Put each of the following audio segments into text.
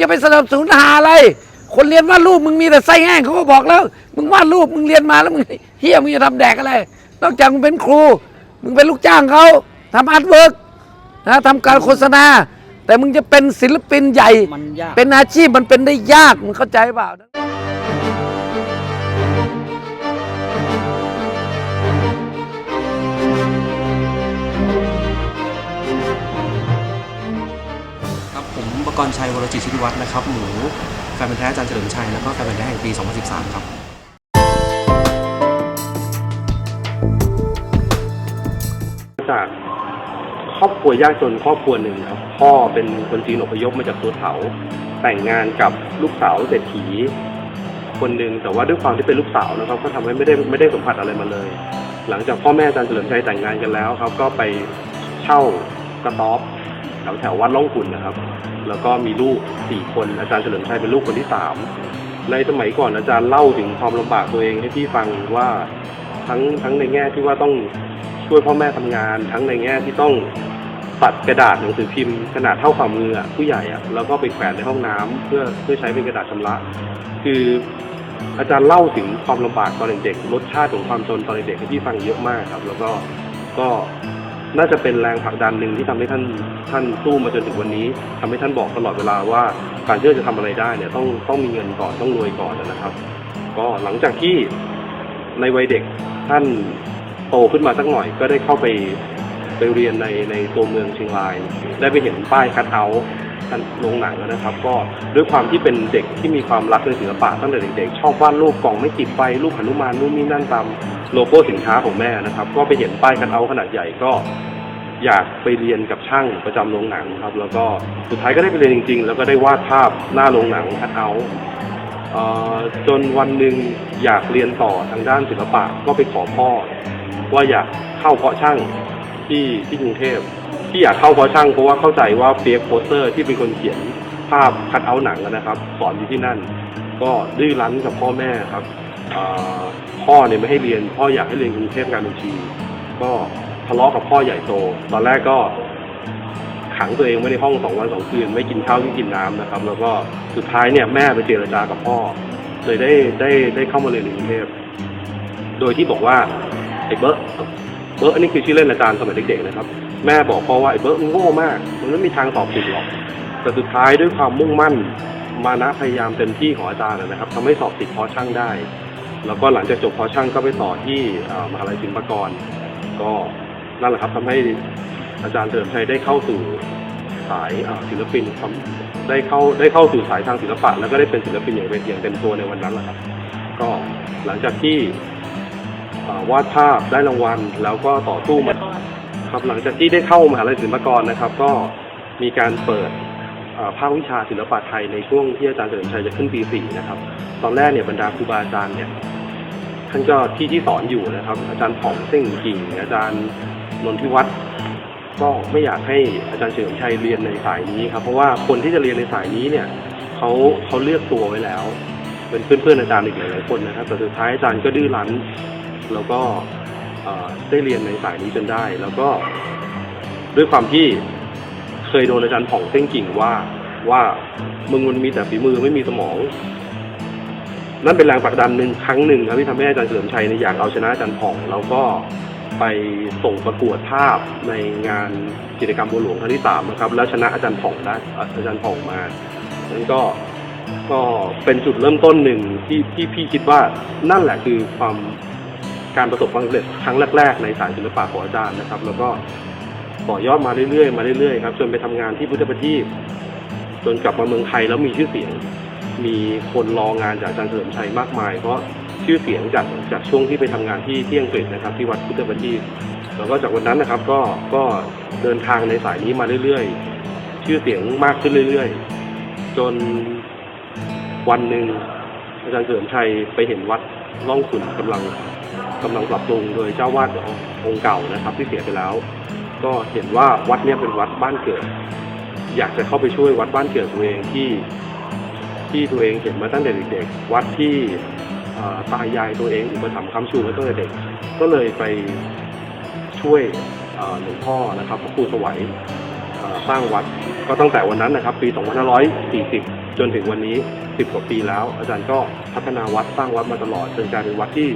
จะไปสนับสนุนหาอะไร คนเรียนวาดรูปมึงมีแต่ไส้แห้งเขาก็บอกแล้ว มึงวาดรูปมึงเรียนมาแล้วมึงเฮียมึงจะทำแดกอะไร นอกจากมึงเป็นครู มึงเป็นลูกจ้างเขาทำอาร์ตเวิร์กนะทำการโฆษณา แต่มึงจะเป็นศิลปินใหญ่ มันยาก เป็นอาชีพมันเป็นได้ยากมึงเข้าใจเปล่า รชัยวรจิตชิติวัฒน์นะครับหมูแฟนเป็นธุ์แท้อาจารย์เฉลิมชัยแล้วก็แฟนเป็นธุ์แท้แห่งปี 2013 ครับจากครอบครัวยากจนครอบครัวหนึ่งครับ พ่อเป็นคนจีนอพยพมาจากตัวเถาแต่งงานกับลูกสาวเศรษฐีคนหนึ่งแต่ว่าด้วยความที่เป็นลูกสาวนะครับ ก็ทำให้ไม่ได้ไม่ได้สัมผัสอะไรมาเลย หลังจากพ่อแม่อาจารย์เฉลิมชัยแต่งงานกันแล้วครับ ก็ไปเช่ากระต๊อบแถวแถววัดล่องขุนนะครับ แล้วก็มีลูกสี่คนอาจารย์เฉลิมชัยเป็นลูกคนที่สามในสมัยก่อนอาจารย์เล่าถึงความลำบากตัวเองให้พี่ฟังว่าทั้งทั้งในแง่ที่ว่าต้องช่วยพ่อแม่ทำงาน ทั้งในแง่ที่ต้องตัดกระดาษหนังสือพิมพ์ขนาดเท่าฝ่ามืออะผู้ใหญ่อะแล้วก็ไปแขวนในห้องน้ำเพื่อเพื่อใช้เป็นกระดาษชำระ คืออาจารย์เล่าถึงความลำบากตอนเด็กๆรสชาติของความจนตอนเด็กๆให้พี่ฟังเยอะมากครับ แล้วก็ก็ น่าจะเป็นแรงผลักดันหนึ่งที่ทำให้ท่านท่านสู้มาจนถึงวันนี้ทำให้ท่านบอกตลอดเวลาว่าการที่เราจะทำอะไรได้เนี่ยต้องต้องมีเงินก่อนต้องรวยก่อนนะครับ ก็หลังจากที่ในวัยเด็กท่านโตขึ้นมาสักหน่อยก็ได้เข้าไปไปเรียนในในตัวเมืองเชียงราย ได้ไปเห็นป้ายคัดเอาท์ท่านโรงหนังนะครับ ก็ด้วยความที่เป็นเด็กที่มีความรักในศิลปะตั้งแต่เด็กๆชอบวาดรูปกล่องไม่ติดไฟรูปหนุมานนู่นนี่นั่นตาม โลโก้สินค้าของแม่นะครับ ก็ไปเห็นป้ายคัดเอาท์ขนาดใหญ่ก็อยากไปเรียนกับช่างประจำโรงหนังครับ แล้วก็สุดท้ายก็ได้ไปเรียนจริง ๆ แล้วก็ได้วาดภาพหน้าโรงหนังคัดเอาท์จนวันหนึ่งอยากเรียนต่อทางด้านศิลปะก็ไปขอพ่อ ว่าอยากเข้าเพาะช่างที่ที่กรุงเทพที่อยากเข้าเพาะช่างเพราะว่าเข้าใจว่าเปียกโปสเตอร์ที่เป็นคนเขียนภาพคัดเอาท์หนังนะครับ สอนอยู่ที่นั่น ก็ดื้อรั้นกับพ่อแม่ครับ พ่อเนี่ยไม่ให้เรียน พ่ออยากให้เรียนกรุงเทพการบัญชี ก็ทะเลาะกับพ่อใหญ่โต ตอนแรกก็ขังตัวเองไว้ในห้องสองวันสองคืน ไม่กินข้าวไม่กินน้ำนะครับ แล้วก็สุดท้ายเนี่ยแม่ไปเจรจากับพ่อเลยได้ได้ได้เข้ามาเรียนในกรุงเทพโดยที่บอกว่าไอ้เบิร์ตเบิร์ตอันนี้คือชื่อเล่นอาจารย์สมัยเด็กๆนะครับ แม่บอกพ่อว่าไอ้เบิร์ตมันโง่มาก มันไม่มีทางสอบติดหรอก แต่สุดท้ายด้วยความมุ่งมั่น มานะพยายามเต็มที่ของอาจารย์นะครับทำให้สอบติดพอช่างได้ แล้วก็หลังจากจบพอช่างก็ไปต่อที่มหาลัยศิลปากร ก็นั่นแหละครับทำให้อาจารย์เฉลิมชัยได้เข้าสู่สายศิลปินได้เข้าได้เข้าสู่สายทางศิลปะ แล้วก็ได้เป็นศิลปินอย่างเป็นอย่างเต็มตัวในวันนั้นแหละครับ ก็หลังจากที่วาดภาพได้รางวัล แล้วก็ต่อสู้มาครับหลังจากที่ได้เข้ามหาลัยศิลปากรนะครับ ก็มีการเปิด ภาควิชาศิลปะไทยในช่วงที่อาจารย์เฉลิมชัยจะขึ้นปีสี่นะครับ ตอนแรกเนี่ยบรรดาครูบาอาจารย์เนี่ยท่านก็ที่ที่สอนอยู่นะครับ อาจารย์ผ่องเส้งกิ่ง อาจารย์นนทิวัฒน์ก็ไม่อยากให้อาจารย์เฉลิมชัยเรียนในสายนี้ครับเพราะว่าคนที่จะเรียนในสายนี้เนี่ยเขาเขาเลือกตัวไว้แล้ว เป็นเพื่อนๆอาจารย์อีกหลายๆคนนะครับแต่สุดท้ายอาจารย์ก็ดื้อรั้น แล้วก็ได้เรียนในสายนี้จนได้ แล้วก็ด้วยความที่ เคยโดนอาจารย์ผ่องเส้งกิ่งว่าว่ามึงมันมีแต่ฝีมือไม่มีสมอง นั่นเป็นแรงผลักดันหนึ่งครั้งหนึ่งครับที่ทำให้อาจารย์เฉลิมชัยเนี่ยอยากเอาชนะอาจารย์ผ่องแล้วก็ไปส่งประกวดภาพในงานกิจกรรมบัวหลวงครั้งที่สามนะครับแล้วชนะอาจารย์ผ่องได้อาจารย์ผ่องมานั่นก็ก็เป็นจุดเริ่มต้นหนึ่งที่ที่พี่คิดว่านั่นแหละคือความการประสบความสำเร็จครั้งแรก ๆ ในสายศิลปะของอาจารย์นะครับ แล้วก็ ต่อยอดมาเรื่อยๆมาเรื่อยๆครับจนไปทำงานที่พุทธประทีปจนกลับมาเมืองไทยแล้วมีชื่อเสียง มีคนรองานจากอาจารย์เฉลิมชัยมากมาย เพราะชื่อเสียงจากจากช่วงที่ไปทำงานที่ที่อังกฤษนะครับ ที่วัดพุทธบัณฑิตแล้วก็จากวันนั้นนะครับก็ก็เดินทางในสายนี้มาเรื่อยๆ ชื่อเสียงมากขึ้นเรื่อยๆ จนวันหนึ่งอาจารย์เฉลิมชัยไปเห็นวัดร่องขุนกำลังกำลังปรับปรุงโดยเจ้าวาดองค์เก่านะครับ ที่เสียไปแล้ว ก็เห็นว่าวัดเนี้ยเป็นวัดบ้านเกิด อยากจะเข้าไปช่วยวัดบ้านเกิดตัวเองที่ที่ตัวเองเห็นมาตั้งแต่เด็กๆวัดที่ตายายตัวเองอุปถัมภ์ค้ำชูมาตั้งแต่เด็ก ก็เลยไปช่วยหลวงพ่อนะครับพระครูสวัยสร้างวัดก็ตั้งแต่วันนั้นนะครับ ปี 2540 จนถึงวันนี้ 10 กว่าปีแล้ว อาจารย์ก็พัฒนาวัดสร้างวัดมาตลอดจนกลายเป็นวัดที่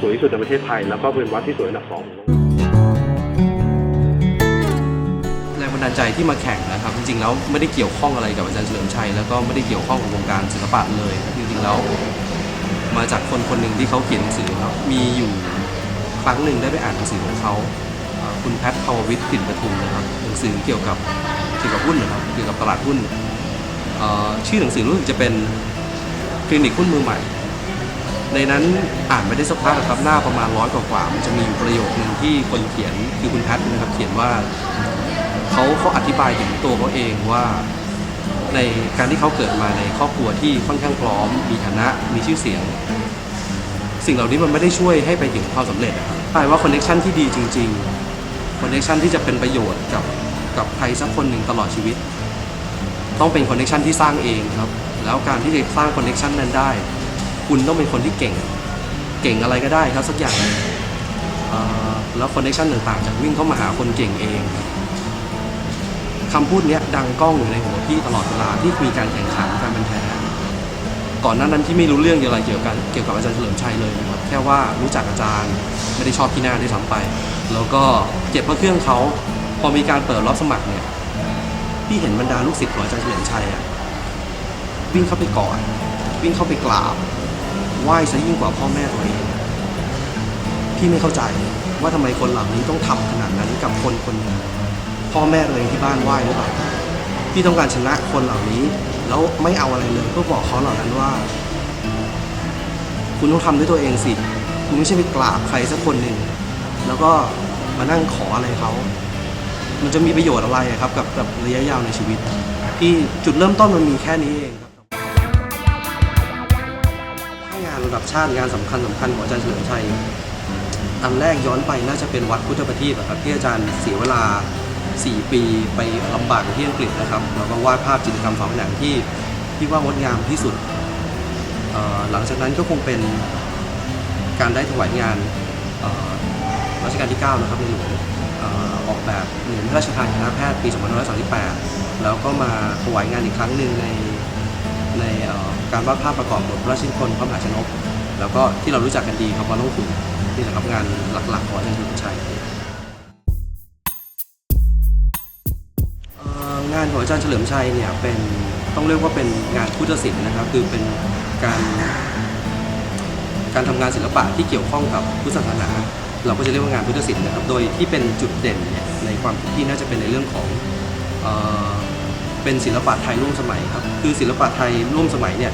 สวยที่สุดในประเทศไทย แล้วก็เป็นวัดที่สวยอันดับสองของโลก ดาลใจที่มาแข่งนะครับ จริงๆแล้วไม่ได้เกี่ยวข้องอะไรกับอาจารย์เฉลิมชัยแล้วก็ไม่ได้เกี่ยวข้องกับวงการศิลปะเลยจริงๆแล้วมาจากคนคนหนึ่งที่เขาเขียนหนังสือครับมีอยู่ครั้งหนึ่งได้ไปอ่านหนังสือของเขาคุณแพทภาววิทย์กลิ่นประทุมนะครับหนังสือเกี่ยวกับเกี่ยวกับหุ้นนะครับเกี่ยวกับตลาดหุ้นชื่อหนังสือรู้สึกจะเป็นคลินิกหุ้นมือใหม่ ในนั้นอ่านไม่ได้สักพักนะครับหน้าประมาณร้อยกว่าๆมันจะมีประโยคหนึ่งที่คนเขียนคือคุณแพทนะครับเขียนว่า เขาเขาอธิบายถึงตัวเขาเองว่าในการที่เขาเกิดมาในครอบครัวที่ค่อนข้างพร้อม มีฐานะมีชื่อเสียง สิ่งเหล่านี้มันไม่ได้ช่วยให้ไปถึงความสำเร็จนะครับกลายว่าคอนเนคชันที่ดีจริงๆคอนเนคชันที่จะเป็นประโยชน์กับกับใครสักคนหนึ่งตลอดชีวิต ต้องเป็นคอนเนคชันที่สร้างเองครับ แล้วการที่จะสร้างคอนเนคชันนั้นได้ คุณต้องเป็นคนที่เก่ง เก่งอะไรก็ได้ครับสักอย่างแล้วคอนเนคชันต่างๆจะวิ่งเข้ามาหาคนเก่งเอง คำพูดเนี้ยดังก้องอยู่ในหัวพี่ตลอดเวลาที่มีการแข่งขันการบันแท้ก่อนหน้านั้นที่ไม่รู้เรื่องอะไรเกี่ยวกับเกี่ยวกับอาจารย์เฉลิมชัยเลยนะครับแค่ว่ารู้จักอาจารย์ไม่ได้ชอบที่หน้าด้วยซ้ำไป แล้วก็เก็บพระเครื่องเขาพอมีการเปิดรับสมัครเนี่ยพี่เห็นบรรดาลูกศิษย์ของอาจารย์เฉลิมชัยอะวิ่งเข้าไปกอดวิ่งเข้าไปกราบไหว้ซะยิ่งกว่าพ่อแม่ตัวเองพี่ไม่เข้าใจว่าทำไมคนเหล่านี้ต้องทำขนาดนั้นกับคนคนหนึ่ง พ่อแม่ตัวเองที่บ้านไหว้หรือเปล่าพี่ต้องการชนะคนเหล่านี้ แล้วไม่เอาอะไรเลยเพื่อบอกเขาเหล่านั้นว่า คุณต้องทำด้วยตัวเองสิคุณไม่ใช่ไปกราบใครสักคนหนึ่งแล้วก็มานั่งขออะไรเขา มันจะมีประโยชน์อะไรครับกับกับระยะยาวในชีวิต ที่จุดเริ่มต้นมันมีแค่นี้เองครับถ้งานระดับชาติงานสำคัญสำคัญของอาจารย์เฉลิมชัยอันแรกย้อนไปน่าจะเป็นวัดพุทธประทีปครับที่อาจารย์เสียเวลา 4 ปีไปลำบากอยู่ที่อังกฤษนะครับแล้วก็วาดภาพจิตรกรรมฝาผนังที่ที่ว่างดงามที่สุด หลังจากนั้นก็คงเป็นการได้ถวายงานรัชกาลที่ 9 นะครับในหลวงออกแบบเหรียญพระราชทานคณะแพทย์ปี 2538 แล้วก็มาถวายงานอีกครั้งหนึ่งในในการวาดภาพประกอบบทพระราชินธ์พระมหาชนก แล้วก็ที่เรารู้จักกันดีครับวัดหลวงขุนนี่แหละครับงานหลักๆของอาจารย์ชัย อาจารย์เฉลิมชัยเนี่ยเป็นต้องเรียกว่าเป็นงานพุทธศิลป์นะครับ คือเป็นการการทำงานศิลปะที่เกี่ยวข้องกับพุทธศาสนา เราก็จะเรียกว่างานพุทธศิลป์นะครับ โดยที่เป็นจุดเด่นเนี่ยในความคิดที่น่าจะเป็นในเรื่องของเออเป็นศิลปะไทยร่วมสมัยครับ คือศิลปะไทยร่วมสมัยเนี่ย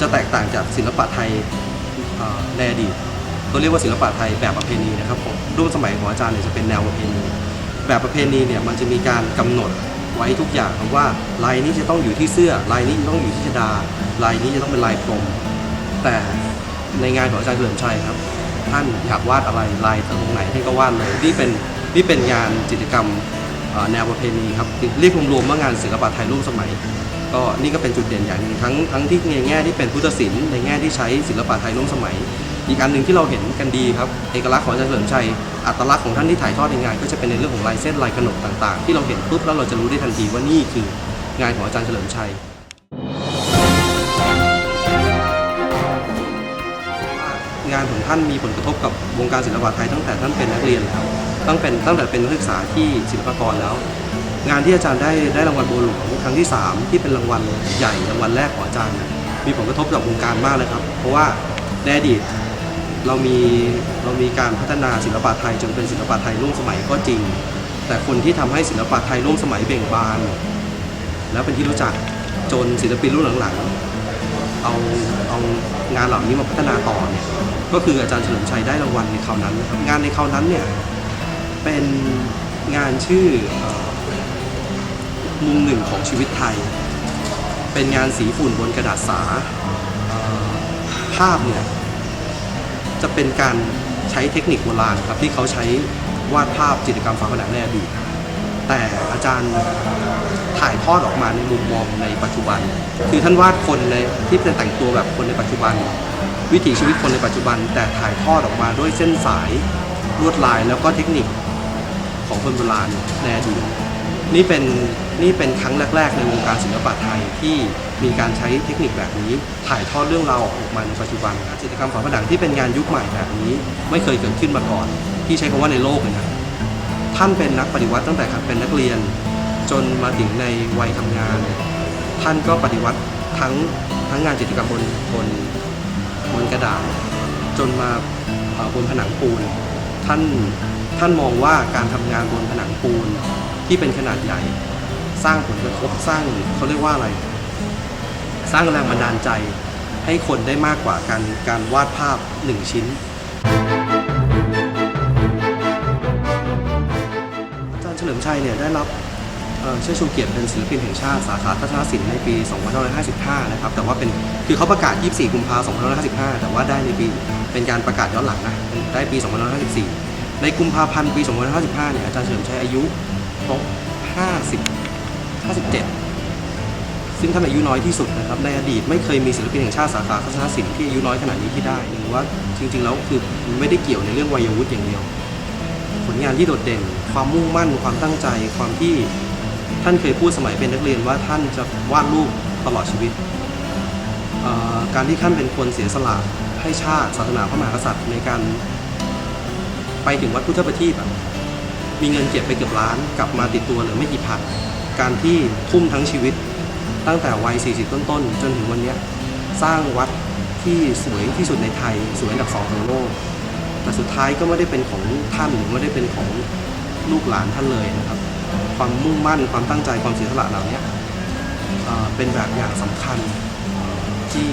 จะแตกต่างจากศิลปะไทยในอดีตเขาเรียกว่าศิลปะไทยแบบประเพณีนะครับผมร่วมสมัยของอาจารย์เนี่ยจะเป็นแนวประเพณี แบบประเพณีเนี่ยมันจะมีการกำหนดไว้ทุกอย่างครับว่าลายนี้จะต้องอยู่ที่เสื้อลายนี้จะต้องอยู่ที่ชดาลายนี้จะต้องเป็นลายพรมแต่ในงานของอาจารย์เฉลิมชัยครับ ท่านอยากวาดอะไรลายตรงไหนท่านก็วาดเลยนี่เป็นนี่เป็นงานจิตรกรรมแนวประเพณีครับเรียกรวมๆว่างานศิลปะไทยร่วมสมัย ก็นี่ก็เป็นจุดเด่นอย่างหนึ่งทั้งทั้งที่ในแง่ที่เป็นพุทธศิลป์ในแง่ที่ใช้ศิลปะไทยร่วมสมัย อีกอันหนึ่งที่เราเห็นกันดีครับเอกลักษณ์ของอาจารย์เฉลิมชัยอัตลักษณ์ของท่านที่ถ่ายทอดในงาน ก็จะเป็นในเรื่องของลายเส้นลายขนบต่างๆ ที่เราเห็นปุ๊บแล้วเราจะรู้ได้ทันทีว่านี่คืองานของอาจารย์เฉลิมชัยงานของท่านมีผลกระทบกับวงการศิลปะไทยตั้งแต่ท่านเป็นนักเรียนแล้วตั้งเป็นตั้งแต่เป็นนักศึกษาที่ศิลปากรแล้ว งานที่อาจารย์ได้ได้รางวัลโบหลวงครั้งที่ 3 ที่เป็นรางวัลใหญ่รางวัลแรกของอาจารย์ มีผลกระทบกับวงการมากเลยครับ เพราะว่าในอดีต เรามีเรามีการพัฒนาศิลปะไทยจนเป็นศิลปะไทยร่วมสมัยก็จริง แต่คนที่ทำให้ศิลปะไทยร่วมสมัยเบ่งบาน แล้วเป็นที่รู้จักจนศิลปินรุ่นหลังๆเอาเอางานเหล่านี้มาพัฒนาต่อเนี่ยก็คืออาจารย์เฉลิมชัยได้รางวัลในคราวนั้นนะครับงานในคราวนั้นเนี่ยเป็นงานชื่อมุมหนึ่งของชีวิตไทย เป็นงานสีฝุ่นบนกระดาษสาภาพเนี่ย จะเป็นการใช้เทคนิคโบราณครับที่เขาใช้วาดภาพจิตรกรรมฝาผนังในอดีตแต่อาจารย์ถ่ายทอดออกมาในมุมมองในปัจจุบัน คือท่านวาดคนในที่เป็นแต่งตัวแบบคนในปัจจุบัน วิถีชีวิตคนในปัจจุบัน แต่ถ่ายทอดออกมาด้วยเส้นสายลวดลายแล้วก็เทคนิคของคนโบราณในอดีต นี่เป็นนี่เป็นครั้งแรก ๆ ในวงการศิลปะไทยที่มีการใช้เทคนิคแบบนี้ ถ่ายทอดเรื่องราวออกมาในปัจจุบันนะจิตรกรรมฝาผนังที่เป็นงานยุคใหม่แบบนี้ ไม่เคยเกิดขึ้นมาก่อน ที่ใช้คำว่าในโลกเลยนะท่านเป็นนักปฏิวัติตั้งแต่เป็นนักเรียน จนมาถึงในวัยทำงาน ท่านก็ปฏิวัติทั้งทั้งงานจิตรกรรมบนบนบนกระดาษ จนมาบนผนังปูน ท่านท่านมองว่าการทำงานบนผนังปูน ที่เป็นขนาดใหญ่ สร้างผลกระทบสร้างเขาเรียกว่าอะไร สร้างแรงบันดาลใจให้คนได้มากกว่าการการวาดภาพหนึ่งชิ้นอาจารย์เฉลิมชัยเนี่ยได้รับเอ่อเชิดชูเกียรติเป็นศิลปินแห่งชาติสาขาทัศนศิลป์ในปี 2555 นะครับ แต่ว่าเป็นคือเขาประกาศ 24 กุมภาพันธ์2555 แต่ว่าได้ในปีเป็นการประกาศย้อนหลังนะได้ปี 2554 ในกุมภาพันธ์ปี 2555 เนี่ยอาจารย์เฉลิมชัยอายุ ครบ 50 57 ซึ่งท่านอายุน้อยที่สุดนะครับ ในอดีตไม่เคยมีศิลปินแห่งชาติสาขาทัศนศิลป์ที่อายุน้อยขนาดนี้ที่ได้หรือว่าจริงๆแล้วคือไม่ได้เกี่ยวในเรื่องวัยวุฒิอย่างเดียว ผลงานที่โดดเด่น ความมุ่งมั่น ความตั้งใจ ความที่ท่านเคยพูดสมัยเป็นนักเรียนว่าท่านจะวาดรูปตลอดชีวิต การที่ท่านเป็นคนเสียสละให้ชาติศาสนาพระมหากษัตริย์ในการไปถึงวัดพุทธประทีปอะ มีเงินเก็บไปเกือบล้านกลับมาติดตัวเหลือไม่กี่พันการที่ทุ่มทั้งชีวิต ตั้งแต่วัย 40 ต้นๆ จนถึงวันนี้สร้างวัดที่สวยที่สุดในไทย สวยอันดับสองของโลก แต่สุดท้ายก็ไม่ได้เป็นของท่านหรือไม่ได้เป็นของลูกหลานท่านเลยนะครับ ความมุ่งมั่นความตั้งใจความเสียสละเหล่านี้เอ่อเป็นแบบอย่างสำคัญที่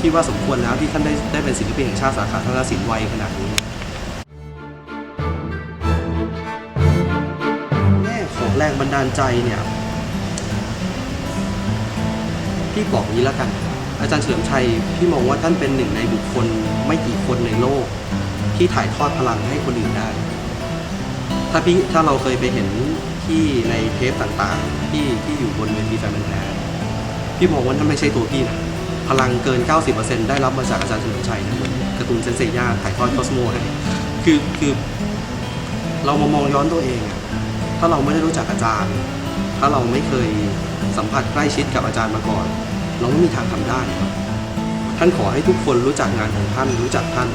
ที่ว่าสมควรแล้วที่ท่านได้ได้เป็นศิลปินแห่งชาติสาขาทัศนศิลป์วัยขนาดนี้ บันดาลใจเนี่ยพี่บอกนี้แล้วกัน อาจารย์เฉลิมชัยพี่มองว่าท่านเป็นหนึ่งในบุคคลไม่กี่คนในโลก ที่ถ่ายทอดพลังให้คนอื่นได้ ถ้าพี่ถ้าเราเคยไปเห็นที่ในเทปต่างๆ ที่ที่อยู่บนเวทีแฟนมันธุ์แท้พี่มองว่าท่านไม่ใช่ตัวพี่นะพลังเกิน 90%ได้รับมาจากอาจารย์เฉลิมชัยนะเหมือนการ์ตูนเซนเซย่าถ่ายทอดคอสโมให้คือคือเรามามองย้อนตัวเองอะ ถ้าเราไม่ได้รู้จักอาจารย์ ถ้าเราไม่เคยสัมผัสใกล้ชิดกับอาจารย์มาก่อน เราไม่มีทางทำได้ครับ ท่านขอให้ทุกคนรู้จักงานของท่านรู้จักท่าน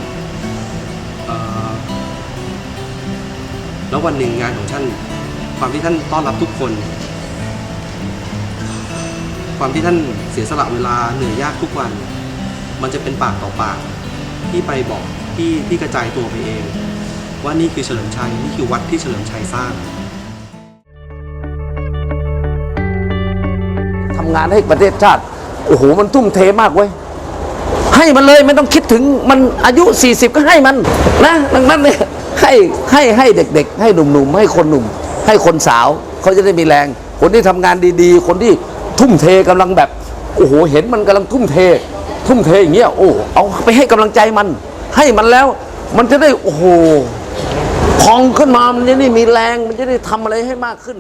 แล้ววันหนึ่งงานของท่าน ความที่ท่านต้อนรับทุกคน ความที่ท่านเสียสละเวลาเหนื่อยยากทุกวัน มันจะเป็นปากต่อปากที่ไปบอกที่ที่กระจายตัวไปเอง ว่านี่คือเฉลิมชัยนี่คือวัดที่เฉลิมชัยสร้าง ทำงานให้ประเทศชาติ โอ้โห มันทุ่มเทมากเว้ย ให้มันเลยไม่ต้องคิดถึงมันอายุ 40 ก็ให้มันนะดังนั้นเนี่ยให้ให้ให้เด็กๆ ให้หนุ่มๆ ให้คนหนุ่ม ให้คนสาวเขาจะได้มีแรง คนที่ทำงานดีๆ คนที่ทุ่มเทกำลังแบบ โอ้โห เห็นมันกำลังทุ่มเท ทุ่มเทอย่างเงี้ย โอ้เอาไปให้กำลังใจมัน ให้มันแล้ว มันจะได้ โอ้โหพองขึ้นมา มันจะได้มีแรง มันจะได้ทำอะไรให้มากขึ้น